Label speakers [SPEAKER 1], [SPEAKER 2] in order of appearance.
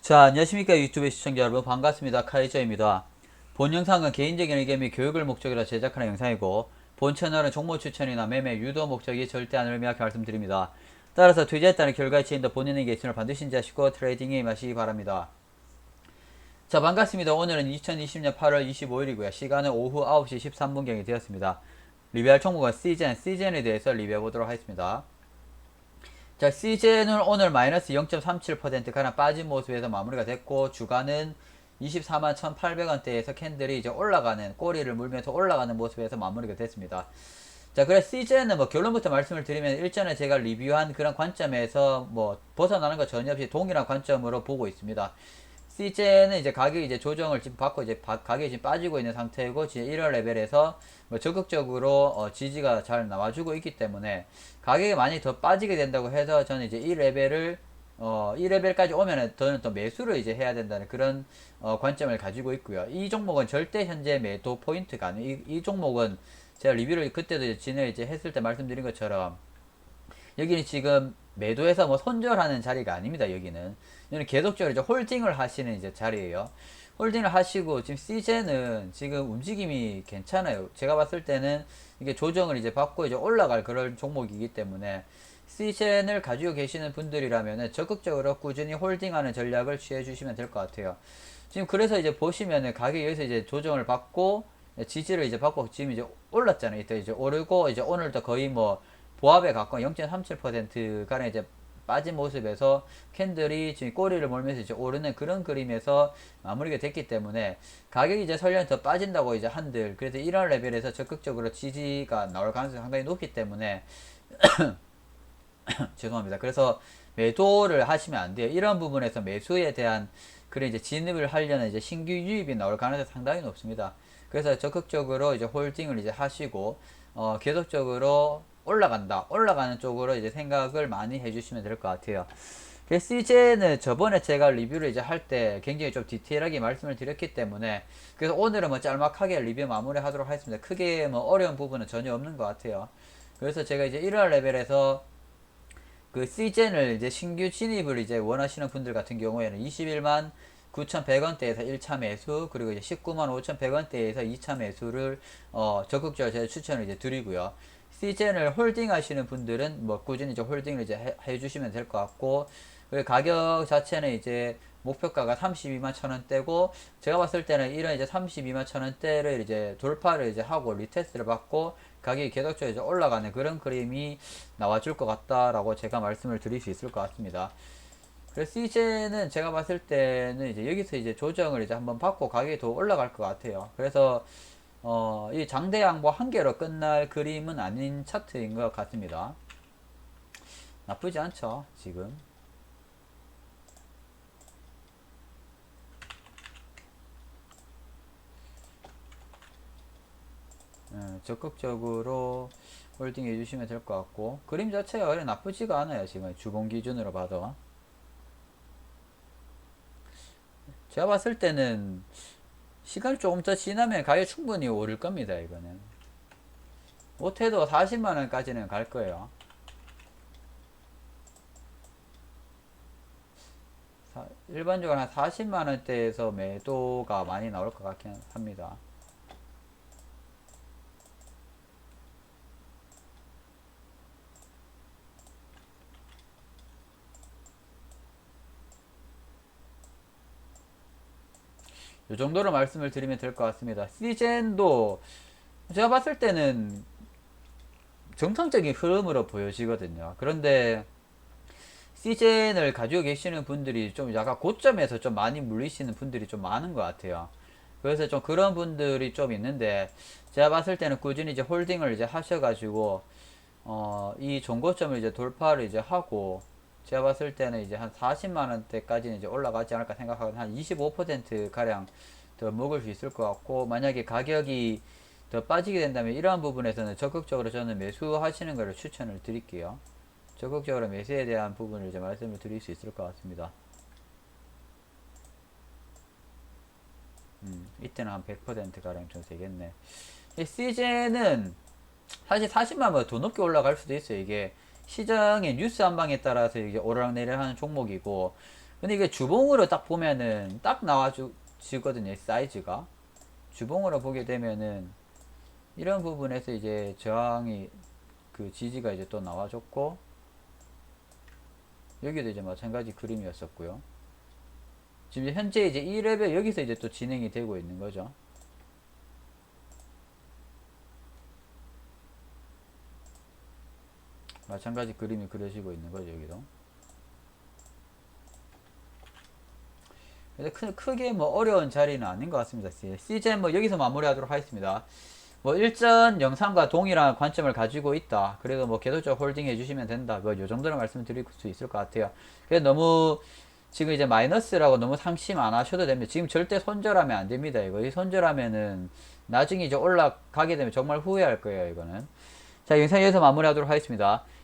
[SPEAKER 1] 자, 안녕하십니까 유튜브 시청자 여러분 반갑습니다. 카이저입니다. 본 영상은 개인적인 의견 및 교육을 목적으로 제작하는 영상이고 본 채널은 종목 추천이나 매매 유도 목적이 절대 명확히 말씀드립니다. 따라서 투자에 따른 결과에 치인다 본인에게 있음을 반드시 인지하시고 트레이딩에 임하시기 바랍니다. 자 반갑습니다. 오늘은 2020년 8월 25일이고요. 시간은 오후 9시 13분경이 되었습니다. 리뷰할 종목은 시젠, 시젠에 대해서 리뷰해 보도록 하겠습니다. 자, CJ는 오늘 마이너스 0.37% 가량 빠진 모습에서 마무리가 됐고, 주가는 24만 1,800원대에서 캔들이 이제 올라가는, 꼬리를 물면서 올라가는 모습에서 마무리가 됐습니다. 자, 그래 CJ는 뭐 결론부터 말씀을 드리면 일전에 제가 리뷰한 그런 관점에서 뭐 벗어나는 것 전혀 없이 동일한 관점으로 보고 있습니다. CJ는 이제 가격이 이제 조정을 지금 받고 이제 바- 가격이 지금 빠지고 있는 상태이고 지금 1월 레벨에서 뭐 적극적으로 어, 지지가 잘 나와주고 있기 때문에 가격이 많이 더 빠지게 된다고 해서 저는 이제 이 레벨을 어, 이 레벨까지 오면은 저는 또 매수를 이제 해야 된다는 그런 어, 관점을 가지고 있고요. 이 종목은 절대 현재 매도 포인트가 아니에요. 이, 이 종목은 제가 리뷰를 그때도 진행 이제 했을 때 말씀드린 것처럼 여기는 지금 매도해서 뭐 손절하는 자리가 아닙니다. 여기는 여기는 계속적으로 이제 홀딩을 하시는 이제 자리예요. 홀딩을 하시고 지금 CJ는 지금 움직임이 괜찮아요. 제가 봤을 때는 이게 조정을 이제 받고 이제 올라갈 그런 종목이기 때문에 CJ를 가지고 계시는 분들이라면은 적극적으로 꾸준히 홀딩하는 전략을 취해 주시면 될 것 같아요. 지금 그래서 이제 보시면은 가격이 여기서 이제 조정을 받고 지지를 이제 받고 지금 이제 올랐잖아요. 이때 이제 오르고 이제 오늘도 거의 뭐 보합에 가까운 0.37% 가량 이제 빠진 모습에서 캔들이 지금 꼬리를 몰면서 이제 오르는 그런 그림에서 마무리가 됐기 때문에 가격이 이제 설령 더 빠진다고 이제 한들 그래서 이런 레벨에서 적극적으로 지지가 나올 가능성이 상당히 높기 때문에 죄송합니다. 그래서 매도를 하시면 안 돼요. 이런 부분에서 매수에 대한 그런 이제 진입을 하려는 이제 신규 유입이 나올 가능성이 상당히 높습니다. 그래서 적극적으로 이제 홀딩을 이제 하시고 어, 계속적으로 올라간다. 올라가는 쪽으로 이제 생각을 많이 해주시면 될 것 같아요. CJ는 저번에 제가 리뷰를 이제 할 때 굉장히 좀 디테일하게 말씀을 드렸기 때문에 그래서 오늘은 뭐 짤막하게 리뷰 마무리 하도록 하겠습니다. 크게 뭐 어려운 부분은 전혀 없는 것 같아요. 그래서 제가 이제 1월 레벨에서 그 시젠을 이제 신규 진입을 이제 원하시는 분들 같은 경우에는 21만 9,100원대에서 1차 매수 그리고 이제 19만 5,100원대에서 2차 매수를 어 적극적으로 제가 추천을 이제 드리고요. 시젠을 홀딩 하시는 분들은 뭐 꾸준히 이제 홀딩을 이제 해, 해주시면 될 것 같고 그리고 가격 자체는 이제 목표가가 32만 천 원대고 제가 봤을 때는 이런 이제 32만 천 원대를 이제 돌파를 이제 하고 리테스트를 받고 가격이 계속적으로 이제 올라가는 그런 그림이 나와줄 것 같다라고 제가 말씀을 드릴 수 있을 것 같습니다. 그래서 CJ는 제가 봤을 때는 이제 여기서 이제 조정을 이제 한번 받고 가격이 더 올라갈 것 같아요. 그래서 어, 이 장대 양보 한 개로 끝날 그림은 아닌 차트인 것 같습니다. 나쁘지 않죠, 지금. 예, 적극적으로 홀딩 해주시면 될 것 같고 그림 자체가 그래 나쁘지가 않아요 지금 주봉 기준으로 봐도 제가 봤을 때는 시간이 조금 더 지나면 가격 충분히 오를 겁니다 이거는. 못해도 40만원까지는 갈 거예요. 사- 일반적으로 한 40만원대에서 매도가 많이 나올 것 같긴 합니다 이 정도로 말씀을 드리면 될 것 같습니다. 시젠도 제가 봤을 때는 정상적인 흐름으로 보여지거든요. 그런데 시젠을 가지고 계시는 분들이 좀 약간 고점에서 좀 많이 물리시는 분들이 좀 많은 것 같아요. 그래서 좀 그런 분들이 좀 있는데 제가 봤을 때는 꾸준히 이제 홀딩을 이제 하셔가지고 어, 이 종고점을 이제 돌파를 이제 하고 제가 봤을 때는 이제 한 40만 원대까지는 이제 올라가지 않을까 생각하고 한 25% 가량 더 먹을 수 있을 것 같고 만약에 가격이 더 빠지게 된다면 이러한 부분에서는 적극적으로 저는 매수하시는 것을 추천을 드릴게요. 적극적으로 매수에 대한 부분을 이제 말씀을 드릴 수 있을 것 같습니다. 음, 이때는 한 100% 가량 좀 되겠네. 이 CJ는 사실 40만 원더 높게 올라갈 수도 있어요. 이게 시장의 뉴스 한 방에 따라서 이게 오르락내리락 하는 종목이고 근데 이게 주봉으로 딱 보면은 딱 나와주거든요 사이즈가. 주봉으로 보게 되면은 이런 부분에서 이제 저항이 그 지지가 이제 또 나와줬고 여기도 이제 마찬가지 그림이었었고요. 지금 현재 이제 1레벨 여기서 이제 또 진행이 되고 있는 거죠 마찬가지 그림이 그려지고 있는 거죠 여기도. 근데 크, 크게 뭐 어려운 자리는 아닌 것 같습니다. 시즌 뭐 여기서 마무리하도록 하겠습니다. 뭐 일전 영상과 동일한 관점을 가지고 있다. 그래도 뭐 계속적으로 홀딩 해주시면 된다. 뭐 요 정도는 말씀드릴 수 있을 것 같아요. 그래 너무 지금 이제 마이너스라고 너무 상심 안 하셔도 됩니다. 지금 절대 손절하면 안 됩니다 이거. 이 손절하면은 나중에 이제 올라가게 되면 정말 후회할 거예요 이거는. 자 영상 여기서 마무리하도록 하겠습니다